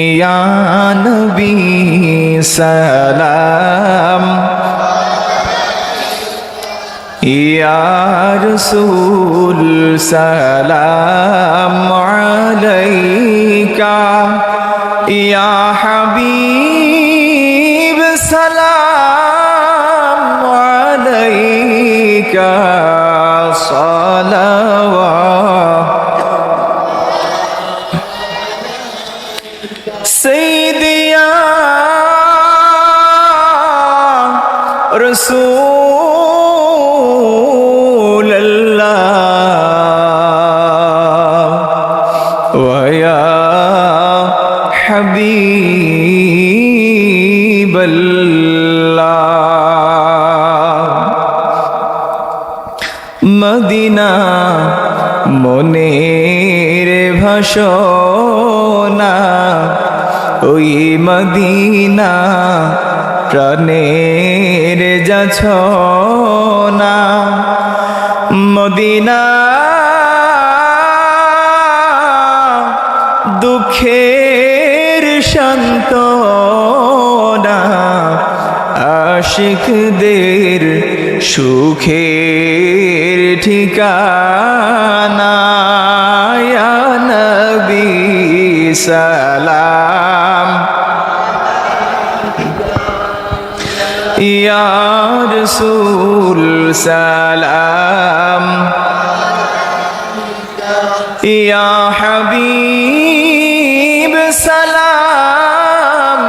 يا نبي سلام. يا رسول سلام عليك. يا حبيب سلام عليك. صلوات رسول الله ويا حبيب الله Medina মনের ভাষণা ওই Medina প্রাণের যাছ না? মদিনা দুঃখের শান্ত আশিকদের সুখের ঠিকানা নবী সালাম। ইয়া রসুল সালাম ইয়া হাবিব সালাম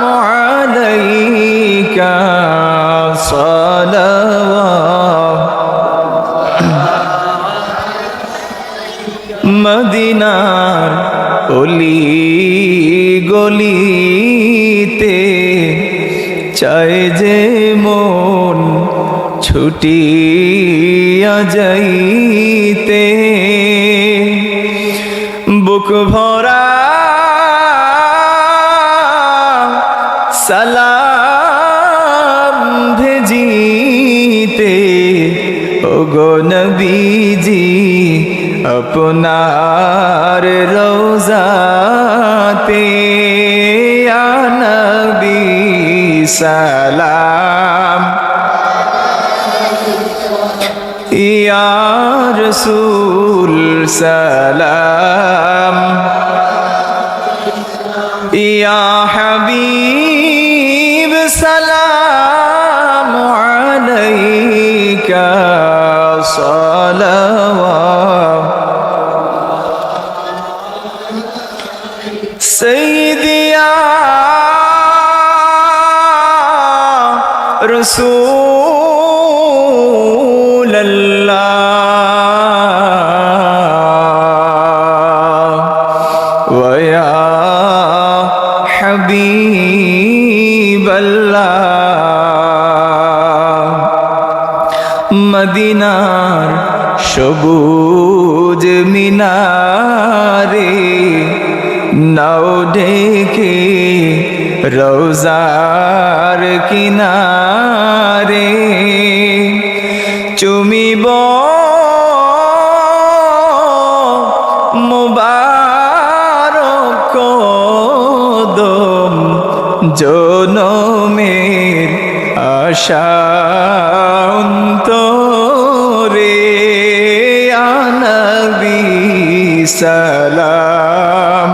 আলাইকা সালাওয়াত মদিনার অলি গলিতে চায় যে মন ছুটিয়া যাইতে। বুক ভরা সালাম ভেজিতে। ওগো নবীজি আপনার রোজাতে সালাম ইয়া রসুল সালাম ইয়া হাবিব সালাম আলাইকা সালাওয়াত سيدي يا رسول الله ويا حبيب الله মদিনার সবুজ মিনারে নাও ডেকে রোজার কিনারে চুমিব মুবারক জনমের আশান্তরে আনবি সালাম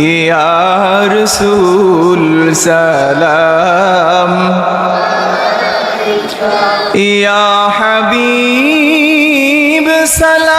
يا رسول سلام. يا حبيب سلام.